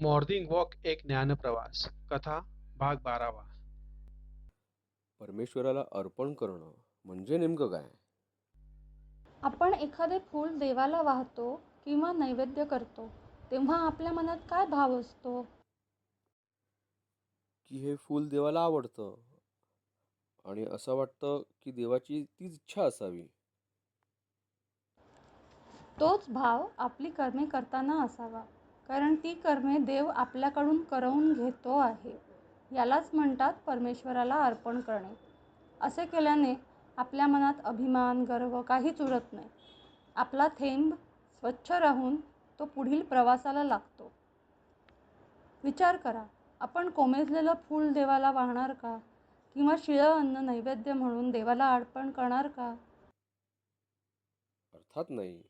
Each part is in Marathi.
मॉर्निंग वॉक एक ज्ञानप्रवास कथा भाग बारावा. परमेश्वराला अर्पण करणं म्हणजे नेमकं काय? आपण एखादे फूल देवाला वाहतो किंवा नैवेद्य करतो तेव्हा आपल्या मनात काय भाव असतो? की हे फूल देवाला आवडतं आणि असं वाटतं की देवाची तीच इच्छा असावी. तोच भाव आपली कर्मे करताना असावा. कारण ती कर्मे देव आपल्याकडून करवून घेतो आहे. यालाच म्हणतात परमेश्वराला अर्पण करणे. असे केल्याने आपल्या मनात अभिमान गर्व काहीच उरत नाही. आपला थेंब स्वच्छ राहून तो पुढील प्रवासाला लागतो. विचार करा आपण कोमेजलेलं फूल देवाला वाहणार का? किंवा शिळं अन्न नैवेद्य म्हणून देवाला अर्पण करणार का? अर्थात नाही.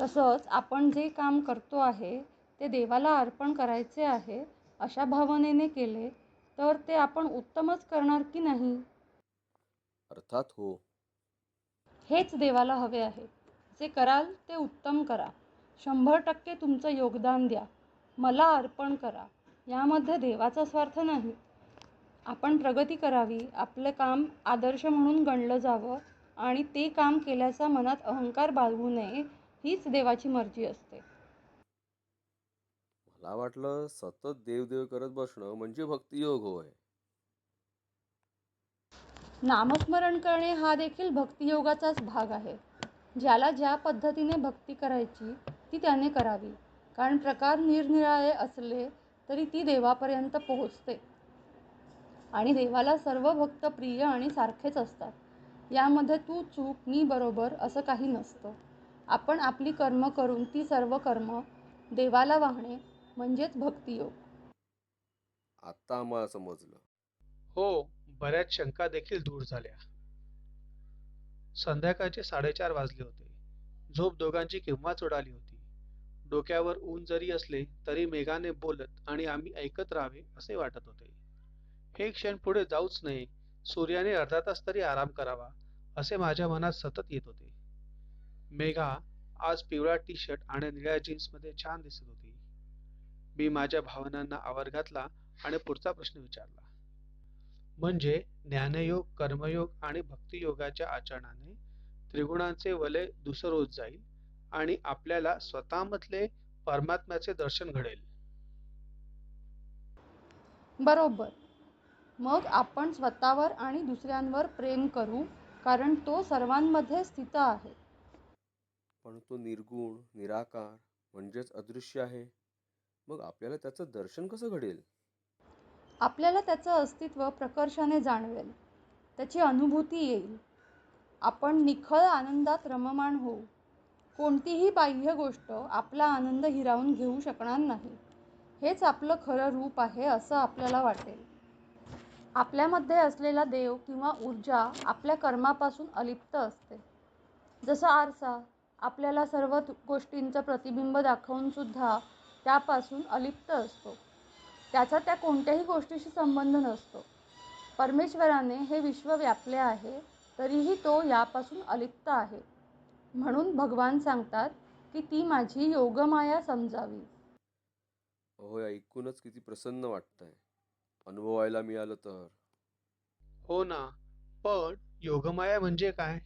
तसंच आपण जे काम करतो आहे ते देवाला अर्पण करायचे आहे अशा भावनेने केले तर ते आपण उत्तमच करणार की नाही? अर्थात हो. हेच देवाला हवे आहे. जे कराल ते उत्तम करा. शंभर टक्के तुमचं योगदान द्या. मला अर्पण करा. यामध्ये देवाचा स्वार्थ नाही. आपण प्रगती करावी आपलं काम आदर्श म्हणून गणलं जावं आणि ते काम केल्याचा मनात अहंकार बाळगू नये हीच देवाची मर्जी असते. मला वाटलं सतत देवदेव करत बसणं म्हणजे भक्तियोग होय. नामस्मरण करणे हा देखील भक्तियोगाचाच भाग आहे. ज्याला ज्या पद्धतीने भक्ती करायची ती त्याने करावी. कारण प्रकार निरनिराळे असले तरी ती देवापर्यंत पोहोचते. आणि देवाला सर्व भक्त प्रिय आणि सारखेच असतात. यामध्ये तू चूक मी बरोबर असं काही नसतं. आपण आपली कर्म करून ती सर्व कर्म देवाला वाहणे म्हणजेच भक्तियोग. आता आम्हाला समजलं. हो बऱ्याच शंका देखील दूर झाल्या. संध्याकाळचे साडेचार वाजले होते. झोप दोघांची केव्हाच उडाली होती? डोक्यावर ऊन जरी असले तरी मेघाने बोलत आणि आम्ही ऐकत राहावे असे वाटत होते. हे क्षण पुढे जाऊच नये सूर्याने अर्धा तास तरी आराम करावा असे माझ्या मनात सतत येत होते. मेघा आज पिवळा टी शर्ट आणि निळ्या जीन्समध्ये छान दिसत होती. मी माझ्या भावनांना आवर घातला आणि पुढचा प्रश्न विचारला. म्हणजे ज्ञानयोग कर्मयोग आणि भक्तियोगाच्या आचरणाने त्रिगुणांचे वलय दुसर होत जाईल आणि आपल्याला स्वतःमधले परमात्म्याचे दर्शन घडेल. बरोबर. मग आपण स्वतःवर आणि दुसऱ्यांवर प्रेम करू कारण तो सर्वांमध्ये स्थित आहे. पण तो निर्गुण निराकार म्हणजेच अदृश्य आहे. मग आपल्याला त्याचं दर्शन कसं घडेल? आपल्याला त्याचं अस्तित्व प्रकर्षाने जाणवेल. त्याची अनुभूती येईल. आपण निखळ आनंदात रममाण होऊ. कोणतीही बाह्य गोष्ट आपला आनंद हिरावून घेऊ शकणार नाही. हेच आपलं खरं रूप आहे असं आपल्याला वाटेल. आपल्यामध्ये असलेला देव किंवा ऊर्जा आपल्या कर्मापासून अलिप्त असते. जसं आरसा आपल्याला सर्व गोष्टींचं प्रतिबिंब दाखवून सुद्धा त्यापासून अलिप्त असतो. त्याचा त्या कोणत्याही गोष्टीशी संबंध नसतो. परमेश्वराने हे विश्व व्यापले आहे तरीही तो यापासून अलिप्त आहे. म्हणून भगवान सांगतात की ती माझी योगमाया समजावी. अहो हे ऐकूनच किती प्रसन्न वाटतंय. अनुभवायला मिळालं तर. हो ना पण योगमाया म्हणजे काय?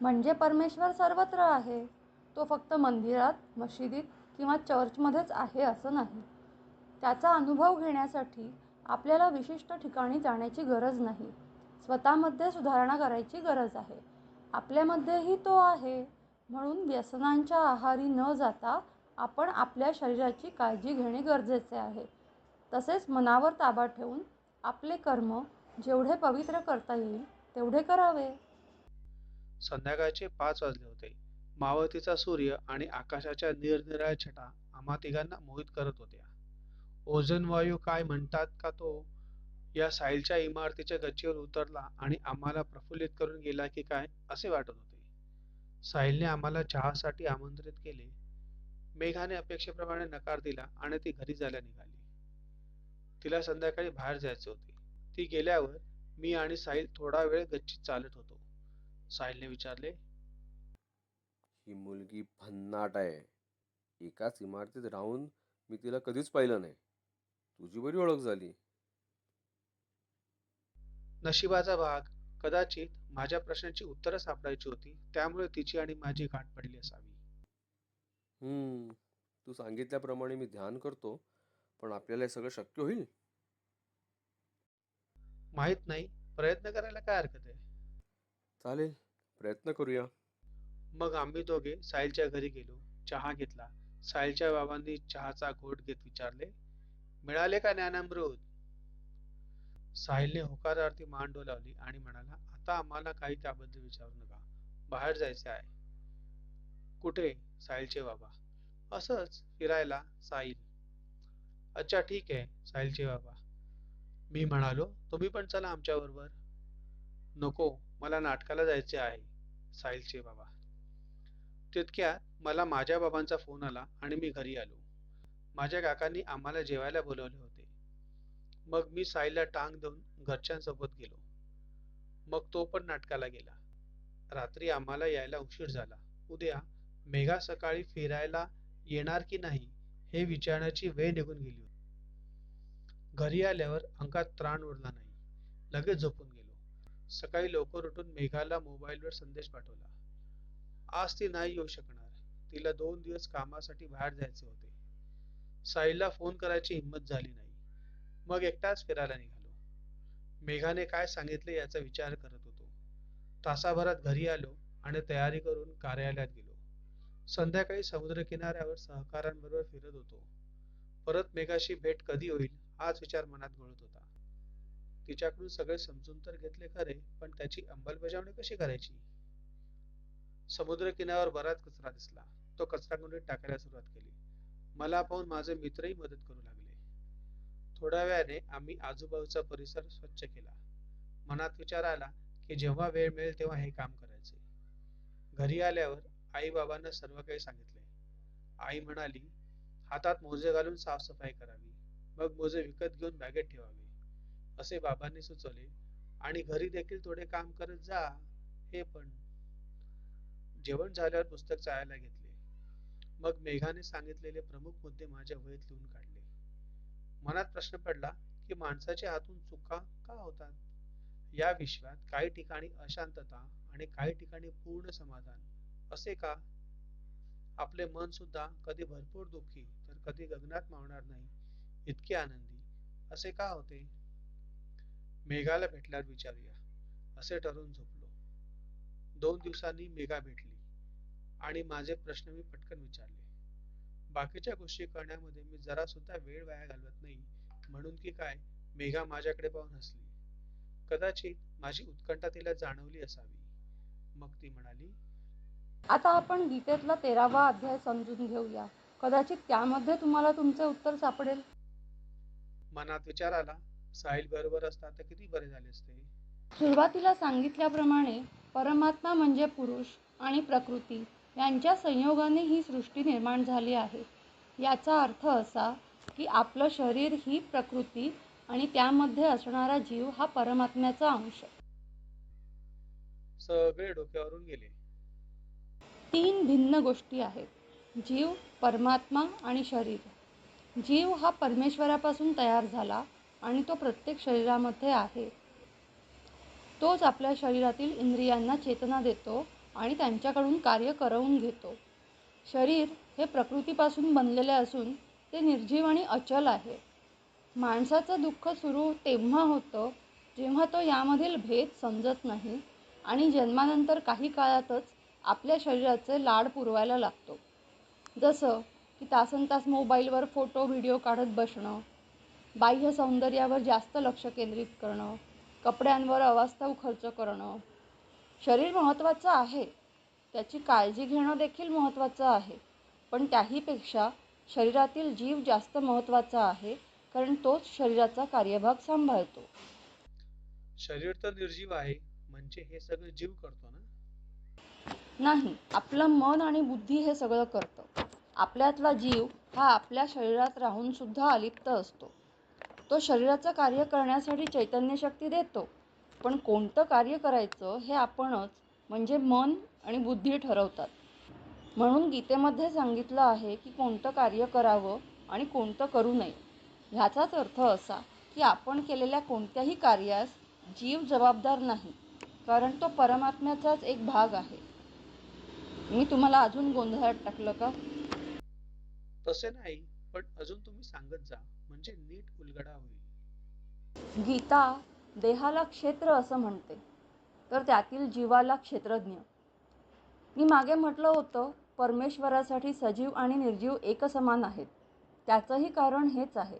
म्हणजे परमेश्वर सर्वत्र आहे. तो फक्त मंदिरात मशिदीत किंवा चर्चमध्येच आहे असं नाही. त्याचा अनुभव घेण्यासाठी आपल्याला विशिष्ट ठिकाणी जाण्याची गरज नाही. स्वतःमध्ये सुधारणा करायची गरज आहे. आपल्यामध्येही तो आहे. म्हणून व्यसनांच्या आहारी न जाता आपण आपल्या शरीराची काळजी घेणे गरजेचे आहे. तसेच मनावर ताबा ठेवून आपले कर्म जेवढे पवित्र करता येईल तेवढे करावे. संध्याकाळचे पाच वाजले होते. मावळतीचा सूर्य आणि आकाशाच्या निरनिराळ्या छटा आम्हा तिघांना मोहित करत होत्या. ओझोन वायू काय म्हणतात का तो? या साहिलच्या इमारतीच्या गच्चीवर उतरला आणि आम्हाला प्रफुल्लित करून गेला की काय असे वाटत होते. साहिलने आम्हाला चहासाठी आमंत्रित केले. मेघाने अपेक्षेप्रमाणे नकार दिला आणि ती घरी जायला निघाली. तिला संध्याकाळी बाहेर जायचे होते. ती गेल्यावर मी आणि साहिल थोडा वेळ गच्चीत चालत होतो. साहिलने विचारले. ही मुलगी भन्नाट आहे. एकाच इमारतीत राहून मी तिला कधीच पाहिलं नाही. तुझी बरी ओळख झाली. नशिबाचा भाग. कदाचित माझ्या प्रश्नांची उत्तरं सापडायची होती. त्यामुळे तिची आणि माझी गाठ पडली असावी. हम्म. तू सांगितल्याप्रमाणे मी ध्यान करतो. पण आपल्याला हे सगळं शक्य होईल? माहीत नाही. प्रयत्न करायला काय हरकत आहे? चालेल. प्रयत्न करूया. मग आम्ही दोघे साहिलच्या घरी गेलो चहा घेतला. साहिलच्या बाबांनी चहाचा घोट घेत विचारले मिळाले का ज्ञानामृत साहिलने होकारार्थी मान डोलावली आणि म्हणाला आता आम्हाला काही त्याबद्दल विचारू नका. बाहेर जायचे आहे. कुठे? साहिलचे बाबा. असंच फिरायला साहिल. अच्छा ठीक आहे साहिलचे बाबा. मी म्हणालो तुम्ही पण चला आमच्या बरोबर नको मला नाटकाला जायचे आहे. साहिलचे बाबा. तितक्यात मला माझ्या बाबांचा फोन आला आणि मी घरी आलो. माझ्या काकांनी आम्हाला जेवायला बोलवले होते. मग मी साईला टांग देऊन घरच्यांसोबत गेलो. मग तो पण नाटकाला गेला. रात्री आम्हाला यायला उशीर झाला. उद्या मेघा सकाळी फिरायला येणार की नाही हे विचारण्याची वेळ निघून गेली होती. घरी आल्यावर अंगात त्राण उरला नाही. लगेच झोपून गेलो. सकाळी लवकर उठून मेघाला मोबाईलवर संदेश पाठवला. आज ती नाही येऊ शकणार. तिला दोन दिवस कामासाठी बाहेर जायचे होते. साईला फोन करायची हिंमत झाली नाही. मग एकटाच फिरायला निघालो. मेघाने काय सांगितले याचा विचार करत होतो. तासाभरात घरी आलो आणि तयारी करून कार्यालयात गेलो. संध्याकाळी समुद्र किनाऱ्यावर सहकाऱ्यांबरोबर फिरत होतो. परत मेघाशी भेट कधी होईल हाच विचार मनात घोळत होता. तिच्याकडून सगळे समजून तर घेतले खरे पण त्याची अंमलबजावणी कशी करायची? समुद्र किनाऱ्यावर बराच कचरा दिसला. तो कचरा गुंडीत टाकायला सुरुवात केली. मला पाहून माझे मित्रही मदत करू लागले. थोड्या वेळाने आम्ही आजूबाजूचा परिसर स्वच्छ केला. मनात विचार आला की जेव्हा वेळ मिळेल तेव्हा हे काम करायचे. घरी आल्यावर आई बाबांना सर्व काही सांगितले. आई म्हणाली हातात मोजे घालून साफसफाई करावी. मग मोजे विकत घेऊन बॅगेत ठेवावे. असे बाबांनी सुचवले. आणि घरी देखील थोडे काम करत जा हे पण. जेवण झाल्यावर पुस्तक चाळायला घेतले. मग मेघाने सांगितलेले प्रमुख मुद्दे माझ्या वहीत लिहून काढले. मनात प्रश्न पडला की माणसाच्या हातून चुका का होतात? या विश्वात काही ठिकाणी अशांतता आणि काही ठिकाणी पूर्ण समाधान असे का? आपले मन सुद्धा कधी भरपूर दुःखी तर कधी गगनात मावणार नाही इतके आनंदी असे का होते? मेघाला भेटल्यावर विचारूया. असे ठरवून झोपलो. दोन दिवसांनी मेघा भेटली आणि माझे प्रश्न मी पटकन विचारले. बाकीच्या गोष्टी करण्यामध्ये मी जरा सुद्धा वेळ वाया घालवत नाही म्हणून की काय मेघा माझ्याकडे पाहून हसली. कदाचित माझी उत्कंठा तिला जाणवली असावी. मग ती म्हणाली आता आपण गीतेतला तेरावा अध्याय समजून घेऊया. कदाचित त्यामध्ये तुम्हाला तुमचे उत्तर सापडेल. मनात विचार आला साहिल बरोबर असता तर किती बरे झाले असते? सुरुवातीला सांगितल्याप्रमाणे परमात्मा म्हणजे पुरुष आणि प्रकृती यांच्या संयोगाने ही सृष्टी निर्माण झाली आहे. याचा अर्थ असा की आपलं शरीर ही प्रकृती आणि त्यामध्ये असणारा जीव हा परमात्म्याचा अंश. सगळे डोक्यावरून गेले. तीन भिन्न गोष्टी आहेत जीव परमात्मा आणि शरीर. जीव हा परमेश्वरापासून तयार झाला आणि तो प्रत्येक शरीरामध्ये आहे. तोच आपल्या शरीरातील इंद्रियांना चेतना देतो आणि त्यांच्याकडून कार्य करवून घेतो. शरीर हे प्रकृतीपासून बनलेले असून ते निर्जीव आणि अचल आहे. माणसाचं दुःख सुरू तेव्हा होतं जेव्हा तो यामधील भेद समजत नाही आणि जन्मानंतर काही काळातच आपल्या शरीराचे लाड पुरवायला लागतो. जसं की तासन तास मोबाईलवर फोटो व्हिडिओ काढत बसणं बाह्य सौंदर्यावर जास्त लक्ष केंद्रित करणं कपड्यांवर अवास्तव खर्च करणं. शरीर महत्त्वाचं आहे. त्याची काळजी घेणं देखील महत्त्वाचं आहे. पण त्याहीपेक्षा शरीरातील जीव जास्त महत्त्वाचा आहे कारण तोच शरीराचा कार्यभाग सांभाळतो. शरीर तर निर्जीव आहे म्हणजे हे सगळं जीव करतो ना? नाही आपलं मन आणि बुद्धी हे सगळं करतं. आपल्यातला जीव हा आपल्या शरीरात राहून सुद्धा अलिप्त असतो. तो शरीराचं कार्य करण्यासाठी चैतन्य शक्ती देतो. पण कोणतं कार्य करायचं हे आपणच म्हणजे मन आणि बुद्धी ठरवतात. म्हणून गीतेमध्ये सांगितलं आहे की कोणतं कार्य करावं आणि कोणतं करू नये. ह्याचाच अर्थ असा की आपण केलेल्या कोणत्याही कार्यास जीव जबाबदार नाही कारण तो परमात्म्याचाच एक भाग आहे. मी तुम्हाला अजून गोंधळात टाकलं का? तसे नाही पण अजून तुम्ही सांगत जा. म्हणजे नीट उलगडा होईल. गीता देहाला क्षेत्र असं म्हणते तर त्यातील जीवाला क्षेत्रज्ञ. मी मागे म्हटलं होतं परमेश्वरासाठी सजीव आणि निर्जीव एकसमान आहेत. त्याचंही कारण हेच आहे.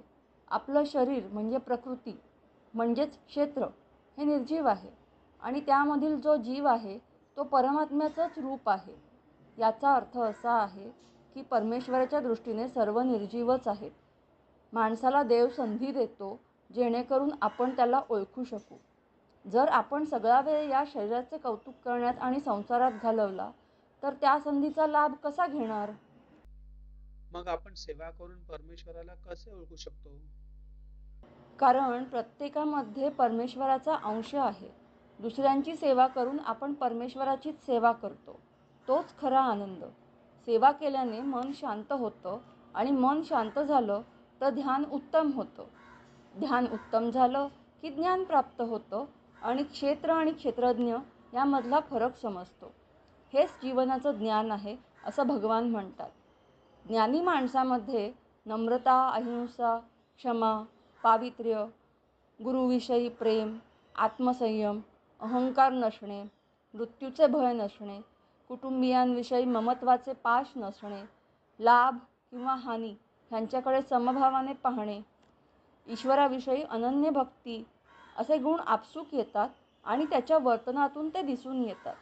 आपलं शरीर म्हणजे प्रकृती म्हणजेच क्षेत्र हे निर्जीव आहे. आणि त्यामधील जो जीव आहे तो परमात्म्याचंच रूप आहे. याचा अर्थ असा आहे की परमेश्वराच्या दृष्टीने सर्व निर्जीवच आहेत. माणसाला देव संधी देतो जेणेकरून आपण त्याला ओळखू शकू. जर आपण सगळा वेळ या शरीराचे कौतुक करण्यात आणि संसारात घालवला तर त्या संधीचा लाभ कसा घेणार? मग आपण सेवा करून परमेश्वराला कसे ओळखू शकतो? कारण प्रत्येकामध्ये परमेश्वराचा अंश आहे. दुसऱ्यांची सेवा करून आपण परमेश्वराचीच सेवा करतो. तोच खरा आनंद. सेवा केल्याने मन शांत होतं आणि मन शांत झालं तर ध्यान उत्तम होतं. ध्यान उत्तम झालं की ज्ञान प्राप्त होतं आणि क्षेत्र आणि क्षेत्रज्ञ यामधला फरक समजतो. हेच जीवनाचं ज्ञान आहे असं भगवान म्हणतात. ज्ञानी माणसामध्ये नम्रता अहिंसा क्षमा पावित्र्य गुरुविषयी प्रेम आत्मसंयम अहंकार नसणे मृत्यूचे भय नसणे कुटुंबियांविषयी ममत्वाचे पाश नसणे लाभ किंवा हानी ह्यांच्याकडे समभावाने पाहणे ईश्वराविषयी अनन्य भक्ती असे गुण आपसूक येतात आणि त्याच्या वर्तनातून ते दिसून येतात.